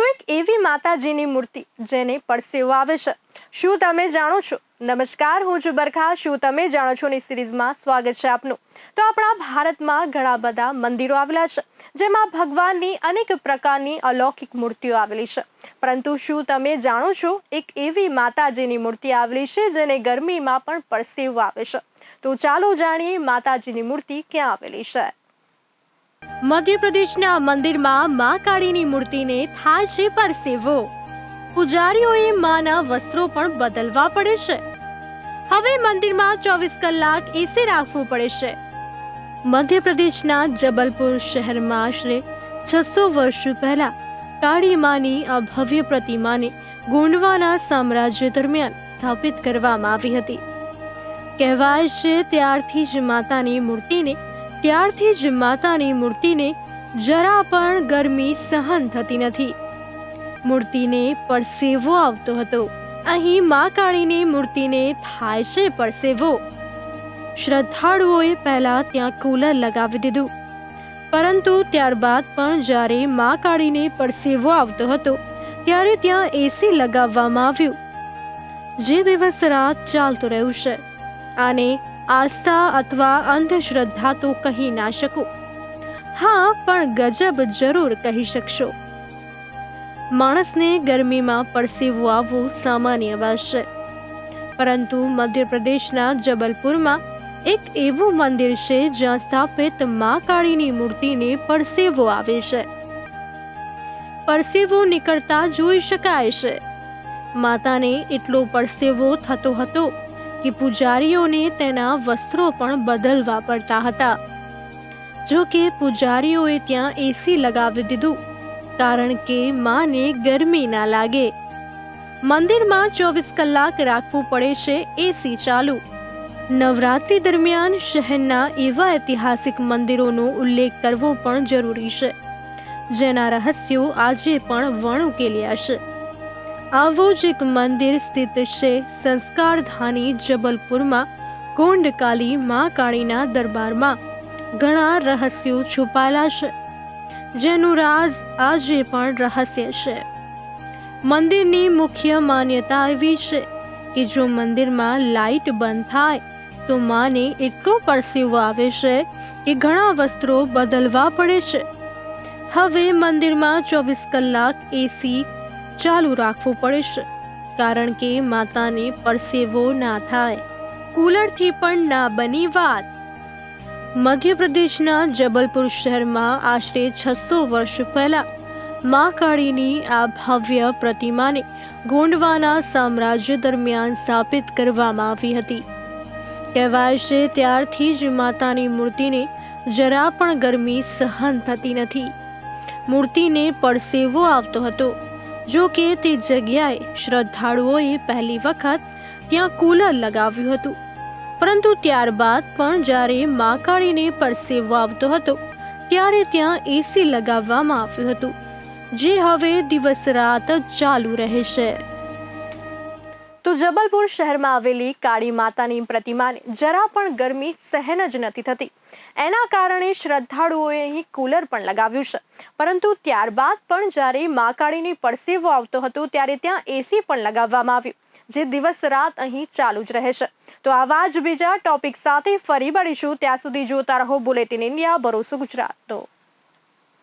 તો એક એવી માતાજીની મૂર્તિ જેને પરસેવો આવે છે. શું તમે જાણો છો? નમસ્કાર, હું છું બરખા. શું તમે જાણો છો? ની સિરીઝમાં સ્વાગત છે આપનું. તો આપણા ભારતમાં ઘણા બધા મંદિરો આવેલા છે, જેમાં ભગવાનની અનેક પ્રકારની અલૌકિક મૂર્તિઓ આવેલી છે. પરંતુ શું તમે જાણો છો? એક એવી માતાજીની મૂર્તિ આવેલી છે, જેને ગરમીમાં પણ પરસેવો આવે છે. તો ચાલો જાણીએ માતાજીની મૂર્તિ ક્યાં આવેલી છે. મધ્યપ્રદેશના મંદિરમાં મા કાળીની મૂર્તિને થાય છે પરસેવો. પૂજારીઓએ માના વસ્ત્રો પણ બદલવા પડે છે. હવે મંદિરમાં ચોવીસ કલાક એસી રાખવું પડે છે. મધ્યપ્રદેશના જબલપુર શહેરમાં આશરે છસો વર્ષ પહેલા કાળી માની આ ભવ્ય પ્રતિમાને ગોંડવાના સામ્રાજ્ય દરમિયાન સ્થાપિત કરવામાં આવી હતી. કહેવાય છે ત્યારથી જ માતાની મૂર્તિને ત્યારથી જ માતાની મૂર્તિને જરા પણ ગરમી સહન થતી નથી. મૂર્તિને પરસેવો આવતો હતો. અહીં મા કાળીની મૂર્તિને થાય છે પરસેવો. શ્રદ્ધાળુઓએ પહેલા ત્યાં કુલર લગાવી દીધું. પરંતુ ત્યારબાદ પણ જ્યારે મા કાળીને પરસેવો આવતો હતો, ત્યારે ત્યાં એસી લગાવવામાં આવ્યું. જે દિવસ રાત ચાલતું રહ્યું છે. આને આસ્થા અથવા અંધશ્રદ્ધા તો કહી ના શકું. હા, પણ ગજબ જરૂર કહી શકશો. માણસને ગરમીમાં પરસેવો આવવું સામાન્ય વાત છે. પરંતુ મધ્યપ્રદેશના જબલપુરમાં એક એવું મંદિર છે જ્યાં સ્થાપિત મા કાળીની મૂર્તિને પરસેવો આવે છે. પરસેવો નીકળતા જોઈ શકાય છે. માતાને એટલો પરસેવો થતો હતો કે પૂજારીઓને તેના વસ્ત્રો પણ બદલવા પડતા હતા. જો કે પૂજારીઓએ ત્યાં એસી લગાવી દીધું, કારણ કે માને ગરમી ના લાગે. મંદિરમાં ચોવીસ કલાક રાખવું પડે છે એસી ચાલુ. નવરાત્રી દરમિયાન શહેરના એવા ઐતિહાસિક મંદિરોનો ઉલ્લેખ કરવો પણ જરૂરી છે, જેના રહસ્યો આજે પણ વણ ઉકેલ્યા છે. આવો જ એક મંદિર સ્થિત છે સંસ્કારધાની જબલપુરમાં કોંડકાલી મા કાળીના દરબારમાં ઘણા રહસ્યો છુપાયેલા છે, જેનું રાજ આજે પણ રહસ્ય છે. મંદિરની મુખ્ય માન્યતા એવી છે કે જો મંદિરમાં લાઈટ બંધ થાય, તો માને એટલો પરસેવો આવે છે કે ઘણા વસ્ત્રો બદલવા પડે છે. હવે મંદિરમાં ચોવીસ કલાક એસી ચાલુ રાખવું પડે છે કારણ કે માતાને પરસેવો ના થાય. કુલરથી પણ ના બની વાત. મધ્યપ્રદેશના જબલપુર શહેરમાં આશરે છસો વર્ષ પહેલા મા કાળીની આ ભવ્ય પ્રતિમાને ગોંડવાના સામ્રાજ્ય દરમિયાન સ્થાપિત કરવામાં આવી હતી. કહેવાય છે ત્યારથી જ માતાની મૂર્તિને જરા પણ ગરમી સહન થતી નથી. મૂર્તિને પરસેવો આવતો હતો. જો કે તે જગ્યાએ શ્રદ્ધાળુઓએ પહેલી વખત ત્યાં કુલર લગાવ્યું હતું. પરંતુ ત્યારબાદ પણ જ્યારે મા કાળીને પરસેવો આવતો હતો, ત્યારે ત્યાં એસી લગાવવામાં આવ્યું હતું, જે હવે દિવસ રાત ચાલુ રહે છે તો જબલપુર શહેરમાં આવેલી કાળી માતાની પ્રતિમાને જરા પણ ગરમી સહેન જ નથી થતી. એના કારણે શ્રદ્ધાળુઓએ અહીં કુલર પણ લગાવ્યું છે. પરંતુ ત્યારબાદ પણ જ્યારે મા કાળીની પરસેવો આવતો હતો ત્યારે ત્યાં એસી પણ લગાવવામાં આવ્યું, જે દિવસ રાત અહીં ચાલુ જ રહે છે. તો આવા જ બીજા ટોપિક સાથે ફરી મળીશું. ત્યાં સુધી જોતા રહો બુલેટિન ઇન્ડિયા ભરોસો ગુજરાતનો.